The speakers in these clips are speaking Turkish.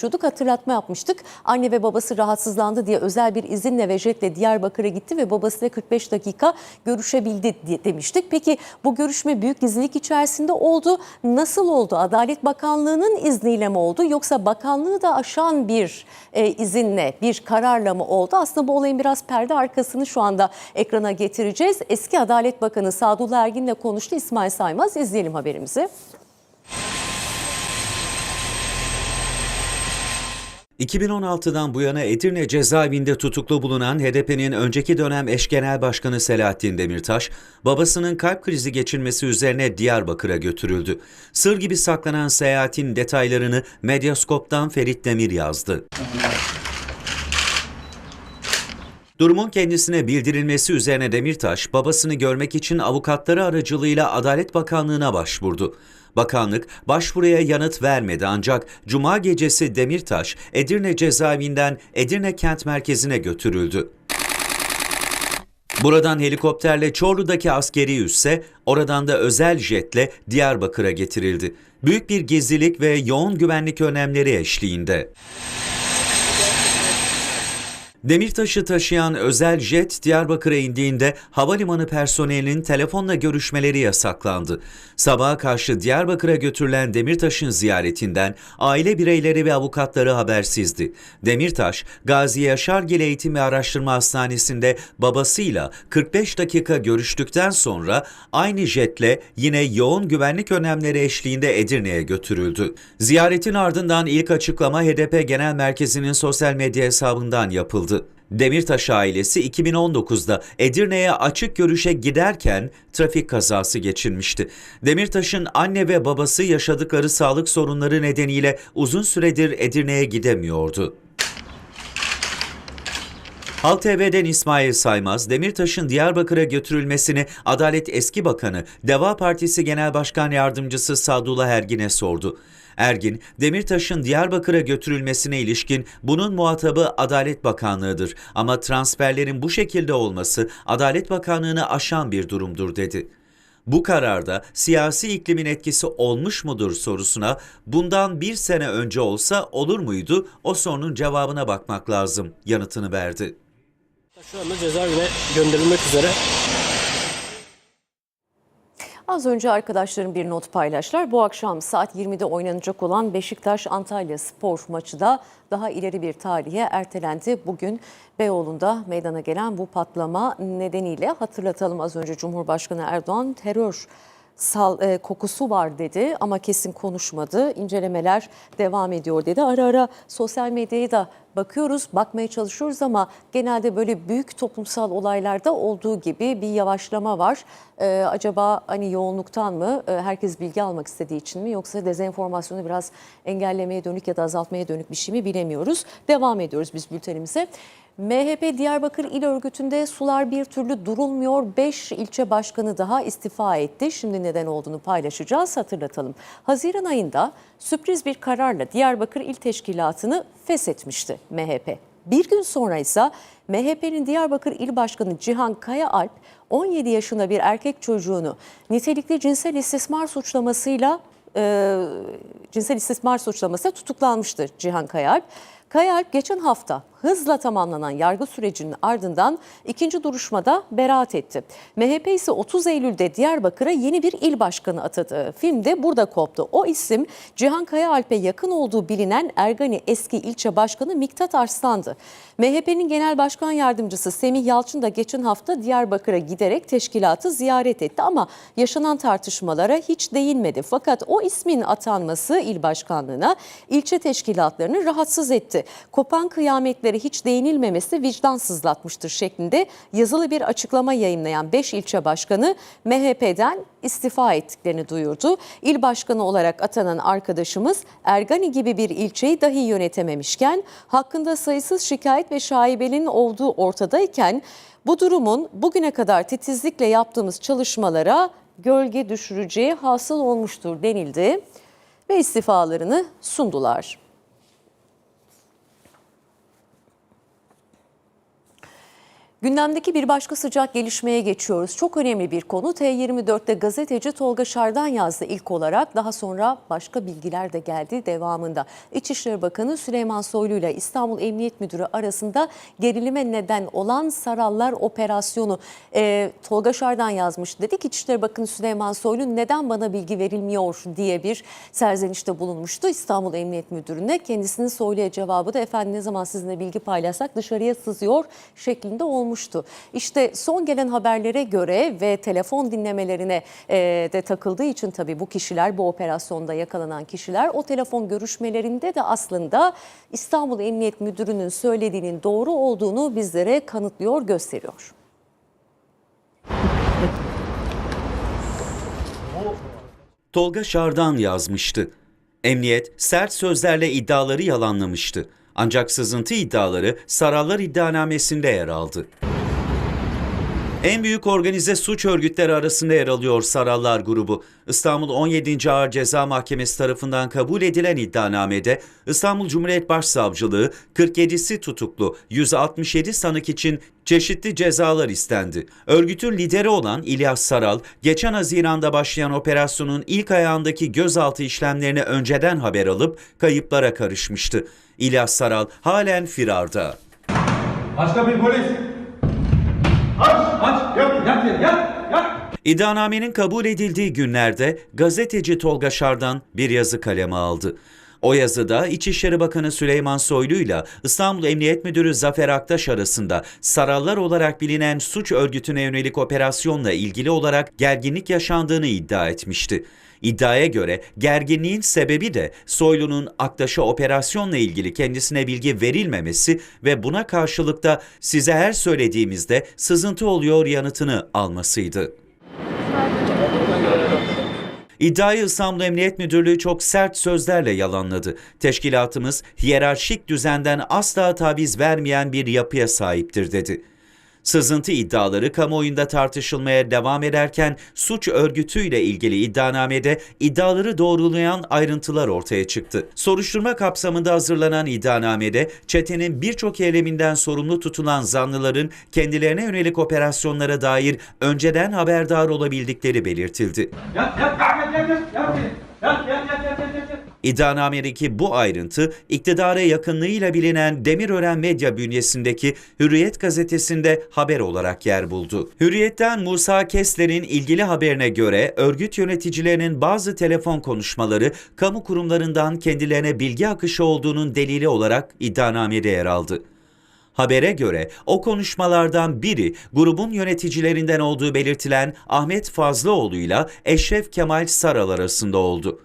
konuşuyorduk, hatırlatma yapmıştık. Anne ve babası rahatsızlandı diye özel bir izinle ve jetle Diyarbakır'a gitti ve babasıyla 45 dakika görüşebildi diye demiştik. Peki bu görüşme büyük gizlilik içerisinde oldu. Nasıl oldu? Adalet Bakanlığı'nın izniyle mi oldu yoksa bakanlığı da aşan bir e, izinle, bir kararla mı oldu? Aslında bu olayın biraz perde arkasını şu anda ekrana getireceğiz. Eski Adalet Bakanı Sadullah Ergin'le konuştu İsmail Saymaz. İzleyelim haberimizi. 2016'dan bu yana Edirne cezaevinde tutuklu bulunan HDP'nin önceki dönem eş genel başkanı Selahattin Demirtaş, babasının kalp krizi geçirmesi üzerine Diyarbakır'a götürüldü. Sır gibi saklanan seyahatin detaylarını Medyaskop'tan Ferit Demir yazdı. Durumun kendisine bildirilmesi üzerine Demirtaş, babasını görmek için avukatları aracılığıyla Adalet Bakanlığı'na başvurdu. Bakanlık başvuruya yanıt vermedi ancak Cuma gecesi Demirtaş, Edirne cezaevinden Edirne kent merkezine götürüldü. Buradan helikopterle Çorlu'daki askeri üsse, oradan da özel jetle Diyarbakır'a getirildi. Büyük bir gizlilik ve yoğun güvenlik önlemleri eşliğinde. Demirtaş'ı taşıyan özel jet Diyarbakır'a indiğinde havalimanı personelinin telefonla görüşmeleri yasaklandı. Sabaha karşı Diyarbakır'a götürülen Demirtaş'ın ziyaretinden aile bireyleri ve avukatları habersizdi. Demirtaş, Gazi Yaşargil Eğitim ve Araştırma Hastanesi'nde babasıyla 45 dakika görüştükten sonra aynı jetle yine yoğun güvenlik önlemleri eşliğinde Edirne'ye götürüldü. Ziyaretin ardından ilk açıklama HDP Genel Merkezi'nin sosyal medya hesabından yapıldı. Demirtaş ailesi 2019'da Edirne'ye açık görüşe giderken trafik kazası geçirmişti. Demirtaş'ın anne ve babası yaşadıkları sağlık sorunları nedeniyle uzun süredir Edirne'ye gidemiyordu. Halk TV'den İsmail Saymaz, Demirtaş'ın Diyarbakır'a götürülmesini Adalet Eski Bakanı, Deva Partisi Genel Başkan Yardımcısı Sadullah Ergin'e sordu. Ergin, Demirtaş'ın Diyarbakır'a götürülmesine ilişkin bunun muhatabı Adalet Bakanlığı'dır ama transferlerin bu şekilde olması Adalet Bakanlığı'nı aşan bir durumdur dedi. Bu kararda siyasi iklimin etkisi olmuş mudur sorusuna bundan bir sene önce olsa olur muydu o sorunun cevabına bakmak lazım yanıtını verdi. Şu anda cezaevine gönderilmek üzere. Az önce arkadaşlarım bir not paylaştılar. Bu akşam saat 20'de oynanacak olan Beşiktaş-Antalya spor maçı da daha ileri bir tarihe ertelendi. Bugün Beyoğlu'nda meydana gelen bu patlama nedeniyle hatırlatalım az önce Cumhurbaşkanı Erdoğan terör sal, e, kokusu var dedi ama kesin konuşmadı. İncelemeler devam ediyor dedi. Ara ara sosyal medyaya da bakıyoruz, bakmaya çalışıyoruz ama genelde böyle büyük toplumsal olaylarda olduğu gibi bir yavaşlama var. Ee, acaba hani yoğunluktan mı, e, herkes bilgi almak istediği için mi yoksa dezenformasyonu biraz engellemeye dönük ya da azaltmaya dönük bir şey mi bilemiyoruz. Devam ediyoruz biz bültenimize. MHP Diyarbakır İl Örgütü'nde sular bir türlü durulmuyor. 5 ilçe başkanı daha istifa etti. Şimdi neden olduğunu paylaşacağız. Hatırlatalım. Haziran ayında sürpriz bir kararla Diyarbakır İl Teşkilatı'nı feshetmişti MHP. Bir gün sonra ise MHP'nin Diyarbakır İl Başkanı Cihan Kayaalp 17 yaşında bir erkek çocuğunu nitelikli cinsel istismar suçlamasıyla e, cinsel istismar suçlamasıyla tutuklanmıştı Cihan Kayaalp. Kayaalp geçen hafta hızla tamamlanan yargı sürecinin ardından ikinci duruşmada beraat etti. MHP ise 30 Eylül'de Diyarbakır'a yeni bir il başkanı atadı. Filmde burada koptu. O isim Cihan Kayaalp'e yakın olduğu bilinen Ergani eski ilçe başkanı Miktat Arslan'dı. MHP'nin genel başkan yardımcısı Semih Yalçın da geçen hafta Diyarbakır'a giderek teşkilatı ziyaret etti ama yaşanan tartışmalara hiç değinmedi. Fakat o ismin atanması il başkanlığına ilçe teşkilatlarını rahatsız etti. Kopan kıyametlere hiç değinilmemesi vicdan sızlatmıştır şeklinde yazılı bir açıklama yayınlayan 5 ilçe başkanı MHP'den istifa ettiklerini duyurdu. İl başkanı olarak atanan arkadaşımız Ergani gibi bir ilçeyi dahi yönetememişken hakkında sayısız şikayet ve şaibenin olduğu ortadayken bu durumun bugüne kadar titizlikle yaptığımız çalışmalara gölge düşüreceği hasıl olmuştur denildi ve istifalarını sundular. Gündemdeki bir başka sıcak gelişmeye geçiyoruz. Çok önemli bir konu. T24'te gazeteci Tolga Şardan yazdı ilk olarak. Daha sonra başka bilgiler de geldi devamında. İçişleri Bakanı Süleyman Soylu ile İstanbul Emniyet Müdürü arasında gerilime neden olan Sarallar Operasyonu. Ee, Tolga Şardan yazmış. Dedi ki İçişleri Bakanı Süleyman Soylu neden bana bilgi verilmiyor diye bir serzenişte bulunmuştu İstanbul Emniyet Müdürü'ne. Kendisinin Soylu'ya cevabı da efendim ne zaman sizinle bilgi paylaşsak dışarıya sızıyor şeklinde olmuştu. İşte son gelen haberlere göre ve telefon dinlemelerine e, de takıldığı için tabii bu kişiler bu operasyonda yakalanan kişiler o telefon görüşmelerinde de aslında İstanbul Emniyet Müdürü'nün söylediğinin doğru olduğunu bizlere kanıtlıyor, gösteriyor. Tolga Şardan yazmıştı. Emniyet sert sözlerle iddiaları yalanlamıştı. Ancak sızıntı iddiaları Sarallar iddianamesinde yer aldı. En büyük organize suç örgütleri arasında yer alıyor Sarallar grubu. İstanbul 17. Ağır Ceza Mahkemesi tarafından kabul edilen iddianamede İstanbul Cumhuriyet Başsavcılığı 47'si tutuklu, 167 sanık için çeşitli cezalar istendi. Örgütün lideri olan İlyas Saral, geçen Haziran'da başlayan operasyonun ilk ayağındaki gözaltı işlemlerini önceden haber alıp kayıplara karışmıştı. İlyas Saral halen firarda. Başka bir polis. Aç, aç, yat, yat, yat, yat. İddianamenin kabul edildiği günlerde gazeteci Tolga Şardan bir yazı kaleme aldı. O yazıda İçişleri Bakanı Süleyman Soylu ile İstanbul Emniyet Müdürü Zafer Aktaş arasında Sarallar olarak bilinen suç örgütüne yönelik operasyonla ilgili olarak gerginlik yaşandığını iddia etmişti. İddiaya göre gerginliğin sebebi de Soylu'nun Aktaş'a operasyonla ilgili kendisine bilgi verilmemesi ve buna karşılık da size her söylediğimizde sızıntı oluyor yanıtını almasıydı. İddiayı İstanbul Emniyet Müdürlüğü çok sert sözlerle yalanladı. Teşkilatımız hiyerarşik düzenden asla taviz vermeyen bir yapıya sahiptir dedi. Sızıntı iddiaları kamuoyunda tartışılmaya devam ederken suç örgütüyle ilgili iddianamede iddiaları doğrulayan ayrıntılar ortaya çıktı. Soruşturma kapsamında hazırlanan iddianamede çetenin birçok eyleminden sorumlu tutulan zanlıların kendilerine yönelik operasyonlara dair önceden haberdar olabildikleri belirtildi. Yat, yat, yat, yat, yat, yat, yat, yat, yat. İddianamedeki bu ayrıntı iktidara yakınlığıyla bilinen Demirören Medya bünyesindeki Hürriyet gazetesinde haber olarak yer buldu. Hürriyet'ten Musa Kesler'in ilgili haberine göre örgüt yöneticilerinin bazı telefon konuşmaları kamu kurumlarından kendilerine bilgi akışı olduğunun delili olarak iddianamede yer aldı. Habere göre o konuşmalardan biri grubun yöneticilerinden olduğu belirtilen Ahmet Fazlıoğlu ile Eşref Kemal Saral arasında oldu.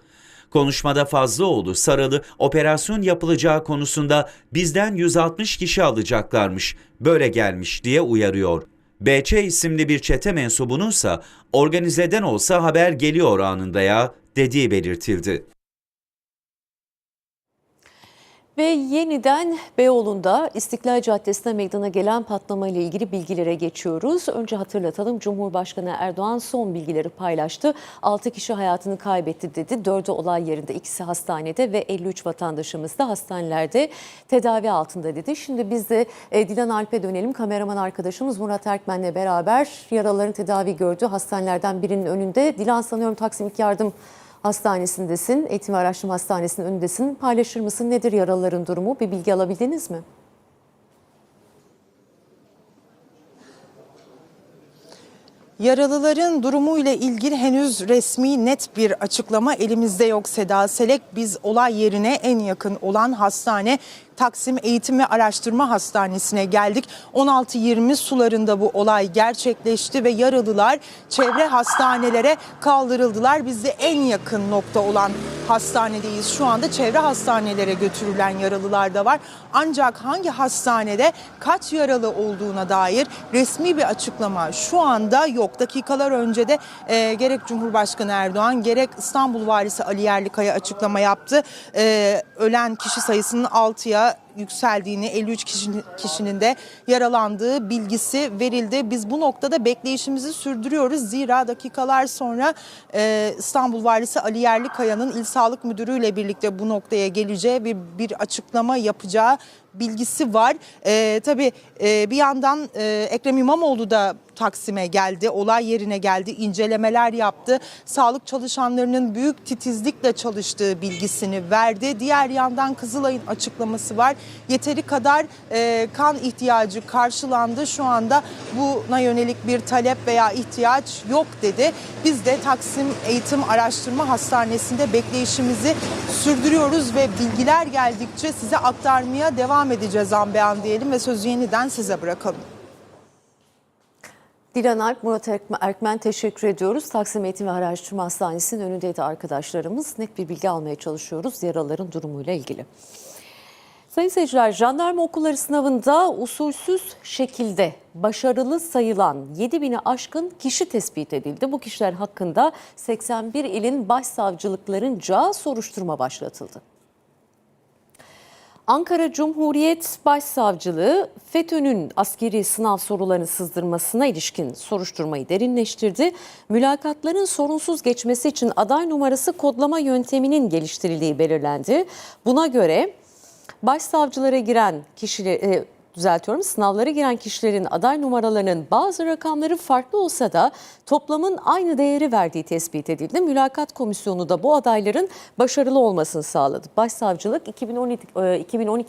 Konuşmada Fazlıoğlu Saral'ı operasyon yapılacağı konusunda bizden 160 kişi alacaklarmış, böyle gelmiş diye uyarıyor. BC isimli bir çete mensubununsa organizeden olsa haber geliyor anında ya dediği belirtildi. Ve yeniden Beyoğlu'nda İstiklal Caddesi'ne meydana gelen patlama ile ilgili bilgilere geçiyoruz. Önce hatırlatalım Cumhurbaşkanı Erdoğan son bilgileri paylaştı. 6 kişi hayatını kaybetti dedi. 4'ü olay yerinde, ikisi hastanede ve 53 vatandaşımız da hastanelerde tedavi altında dedi. Şimdi biz de e, Dilan Alp'e dönelim. Kameraman arkadaşımız Murat Erkmen'le beraber yaralıların tedavi gördüğü hastanelerden birinin önünde. Dilan sanıyorum Taksim İlk Yardım Hastanesi'ndesin, Eğitim ve Araştırma Hastanesi'nin önündesin. Paylaşır mısın? Nedir yaralıların durumu? Bir bilgi alabildiniz mi? Yaralıların durumu ile ilgili henüz resmi net bir açıklama elimizde yok Seda Selek. Biz olay yerine en yakın olan hastane Taksim Eğitim ve Araştırma Hastanesi'ne geldik. 16.20 sularında bu olay gerçekleşti ve yaralılar çevre hastanelere kaldırıldılar. Biz de en yakın nokta olan hastanedeyiz. Şu anda çevre hastanelere götürülen yaralılar da var. Ancak hangi hastanede kaç yaralı olduğuna dair resmi bir açıklama şu anda yok. Dakikalar önce de e, gerek Cumhurbaşkanı Erdoğan gerek İstanbul Valisi Ali Yerlikaya açıklama yaptı. E, ölen kişi sayısının 6'ya that yükseldiğini, 53 kişinin, de yaralandığı bilgisi verildi. Biz bu noktada bekleyişimizi sürdürüyoruz. Zira dakikalar sonra e, İstanbul Valisi Ali Yerlikaya'nın İl Sağlık Müdürü ile birlikte bu noktaya geleceği bir, bir açıklama yapacağı bilgisi var. E, tabii e, bir yandan e, Ekrem İmamoğlu da Taksim'e geldi, olay yerine geldi, incelemeler yaptı. Sağlık çalışanlarının büyük titizlikle çalıştığı bilgisini verdi. Diğer yandan Kızılay'ın açıklaması var. Yeteri kadar e, kan ihtiyacı karşılandı. Şu anda buna yönelik bir talep veya ihtiyaç yok dedi. Biz de Taksim Eğitim Araştırma Hastanesi'nde bekleyişimizi sürdürüyoruz ve bilgiler geldikçe size aktarmaya devam edeceğiz an beyan diyelim ve sözü yeniden size bırakalım. Dilan Alp, Murat Erkmen teşekkür ediyoruz. Taksim Eğitim ve Araştırma Hastanesi'nin önündeydi arkadaşlarımız. Net bir bilgi almaya çalışıyoruz yaraların durumuyla ilgili. Sayın seyirciler, jandarma okulları sınavında usulsüz şekilde başarılı sayılan 7000'i aşkın kişi tespit edildi. Bu kişiler hakkında 81 ilin başsavcılıklarınca soruşturma başlatıldı. Ankara Cumhuriyet Başsavcılığı FETÖ'nün askeri sınav sorularını sızdırmasına ilişkin soruşturmayı derinleştirdi. Mülakatların sorunsuz geçmesi için aday numarası kodlama yönteminin geliştirildiği belirlendi. Buna göre başsavcılara giren kişiler düzeltiyorum sınavlara giren kişilerin aday numaralarının bazı rakamları farklı olsa da toplamın aynı değeri verdiği tespit edildi. Mülakat komisyonu da bu adayların başarılı olmasını sağladı. Başsavcılık 2012, e, 2012